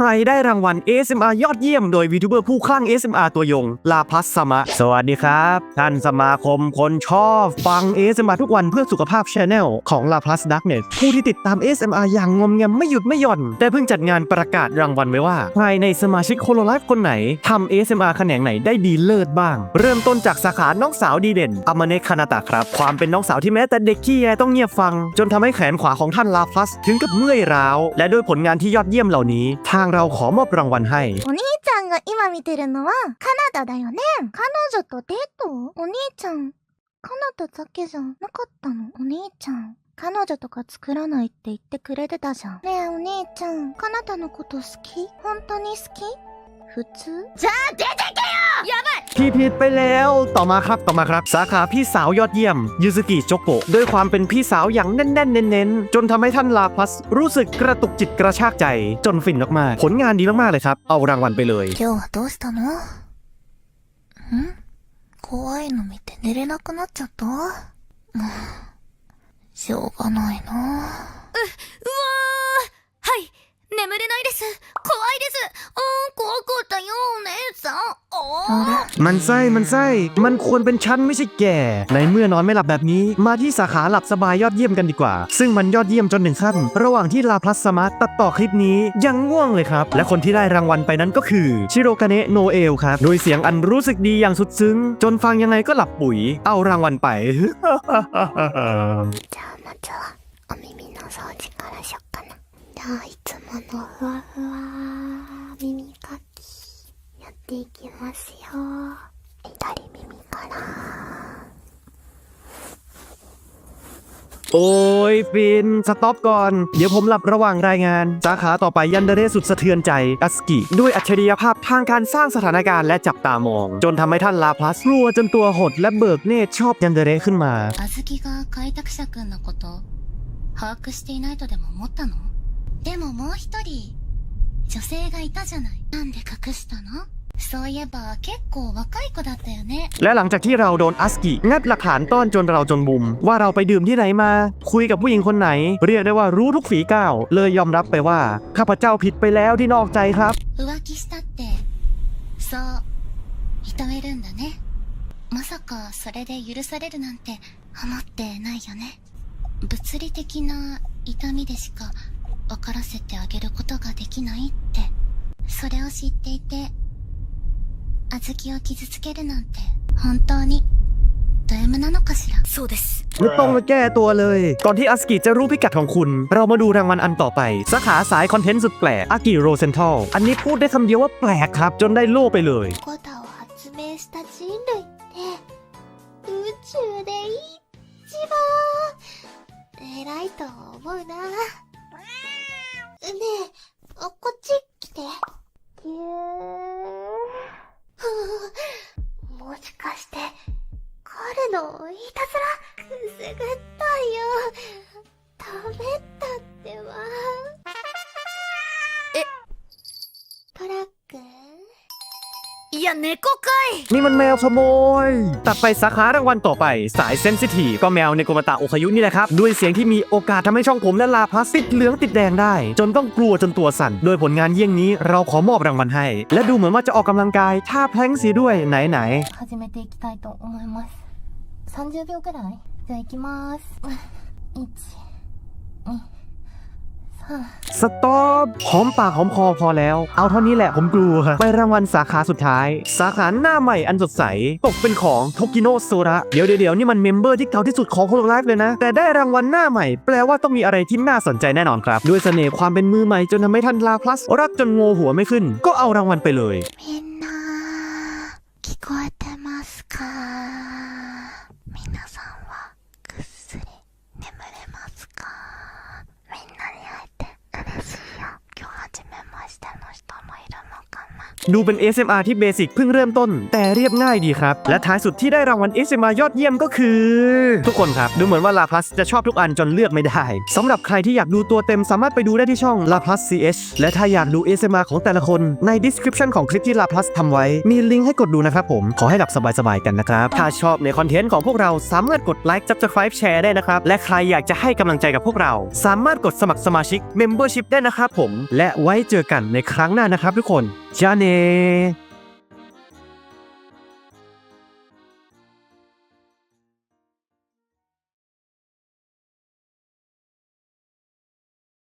ใครได้รางวัล ASMR ยอดเยี่ยมโดยวีทูเบอร์ผู้คลั่ง ASMR ตัวยง ลาพัสสมะ สวัสดีครับ ท่านสมาคมคนชอบฟัง ASMR ทุกวันเพื่อสุขภาพ Channel ของ La Plus Darknet ผู้ที่ติดตาม ASMR อย่างงอมแงมไม่หยุดไม่หย่อน แต่เพิ่งจัดงานประกาศรางวัลไว้ว่า ใครในสมาชิกโคโลไลฟ์คนไหนทำ ASMR แขนงไหนได้ดีเลิศบ้าง เริ่มต้นจากสาขาน้องสาวดีเด่นอมาเนคานาตะครับ ความเป็นน้องสาวที่แม้แต่เด็กขี้แยต้องเงียบฟัง จนทำให้แขนขวาของท่านลาพัสถึงกับเมื่อยร้าวและด้วยผลงานที่ยอดเยี่ยมเหล่านี้ทางเราขอมอบรางวัลให้ お兄ちゃんが今見てるのはカナダだよね。彼女とデートお兄ちゃん、カナダだけじゃなかったのお兄ちゃん。彼女とか作らないって言ってくれてたじゃん。ねえお兄ちゃん、カナダのこと好き本当に好き普通じゃあ出てけよやばい พี่ผิดไปแล้วต่อมาครับต่อมาครับ สาขาพี่สาวยอดเยี่ยมยูซุกิโจโกะด้วยความเป็นพี่สาวอย่างแน่นๆ เน้นๆ จนทำให้ท่านลาพลัส รู้สึกกระตุกจิตกระชากใจ จนฟินมากๆผลงานดีมากๆเลยครับ เอารางวัลไปเลย 今日はどうしたのん怖いの見て寝れなくなっちゃったうんしょうがないな さんあー มันไส้มันไส้ มันควรเป็นชั้นไม่ใช่แก่ ในเมื่อนอนไม่หลับแบบนี้ มาที่สาขาหลับสบายยอดเยี่ยมกันดีกว่า ซึ่งมันยอดเยี่ยมจนถึงขั้น ระหว่างที่ลาพลัสสมาร์ตตัดต่อคลิปนี้ยังง่วงเลยครับ และคนที่ได้รางวัลไปนั้นก็คือ ชิโรกาเนะโนเอลครับ โดยเสียงอันรู้สึกดีอย่างสุดซึ้ง จนฟังยังไงก็หลับปุ๋ย เอารางวัลไป じゃあまずはお耳の掃除からしよっかな。じゃあいつものふわふわ耳かきや っていきますよ。左耳から。 โอ้ยฟิน สต็อปก่อน เดี๋ยวผมหลับระหว่างรายงาน สาขาต่อไปยันเดเรสุดสะเทือนใจอัสกิ ด้วยอัจฉริยภาพทางการสร้างสถานการณ์และจับตามอง จนทำให้ท่านลาพลัสกลัวจนตัวหดและเบิกเนตรชอบยันเดเรขึ้นมา あずきが開拓者くんのこと把握していないとでも思ったのでももう一人女性がいたじゃないなんで隠したの そういえば結構若い子だったよね และหลังจากที่เราโดนอัสกิงัดหลักฐานต้อนจนเราจนมุม ว่าเราไปดื่มที่ไหนมา คุยกับผู้หญิงคนไหน เรียกได้ว่ารู้ทุกฝีก้าว เลยยอมรับไปว่าข้าพเจ้าผิดไปแล้วที่นอกใจครับ 浮気したってそう認めるんだねまさかそれで許されるなんて思ってないよね物理的な痛みでしか分からせてあげることができないってそれを知っていて 小豆を傷つけるなんて本当にド M なのかしらそうです ไม่ต้องมาแก้ตัวเลย ก่อนที่อัสกิจะรู้พิกัดของคุณ เรามาดูรางวัลอันต่อไป สาขาสายคอนเทนต์สุดแปลกอากิโรเซนทัลอันนี้พูดได้คำเดียวว่าแปลกครับ จนได้โล่ไปเลย コダを発明した人類って宇宙で一番偉いと思うな。ねえ、 のいたずらくすぐったよ。ダメだってば。えトラックいや猫かい นี่มันแมวขโมย ตัดไปสาขารางวัลต่อไป สายเซนซิทีฟก็แมวในโกมาตะโอคายุนี่แหละครับ ด้วยเสียงที่มีโอกาสทำให้ช่องผมและลาพลัสติดเหลืองติดแดงได้ จนต้องกลัวจนตัวสั่น โดยผลงานเยี่ยงนี้เราขอมอบรางวัลให้ และดูเหมือนว่าจะออกกำลังกายท่าแพลงก์เสียด้วยไหนไหน 始めていきたいと思います 30秒くらいじゃあいきます1 2 3 สต็อปหอมปากหอมคอพอแล้ว เอาเท่านี้แหละผมกลัว ไปรางวัลสาขาสุดท้าย สาขาหน้าใหม่อันสดใส ตกเป็นของโทกิโนโซระเดี๋ยวเดี๋ยวเดี๋ยวนี่มันเมมเบอร์ที่เก่าที่สุดของโคโลไลฟ์เลยนะ แต่ได้รางวัลหน้าใหม่ แปลว่าต้องมีอะไรที่น่าสนใจแน่นอนครับ ด้วยเสน่ห์ความเป็นมือใหม่จนทำให้ท่านลาพลัส รักจนโงหัวไม่ขึ้น ก็เอารางวัลไปเลย みんな聞こえてますか ดูเป็น SMR ที่เบสิกเพิ่งเริ่มต้น แต่เรียบง่ายดีครับ และท้ายสุดที่ได้รางวัล SMR ยอดเยี่ยมก็คือ ทุกคนครับ ดูเหมือนว่า La Plus จะชอบทุกอันจนเลือกไม่ได้สำหรับใครที่อยากดูตัวเต็มสามารถไปดูได้ที่ช่อง La Plus CH และถ้าอยากดู SMR ของแต่ละคนใน description ของคลิปที่ La Plus ทำไว้ มีลิงก์ให้กดดูนะครับผม ขอให้หลับสบายๆกันนะครับ ถ้าชอบในคอนเทนต์ของพวกเราสามารถกดไลค์ subscribe แชร์ได้นะครับ และใครอยากจะให้กำลังใจกับพวกเรา สามารถกดสมัครสมาชิก Membership ได้นะครับผม และไว้เจอกันในครั้งหน้านะครับทุกคน จาเน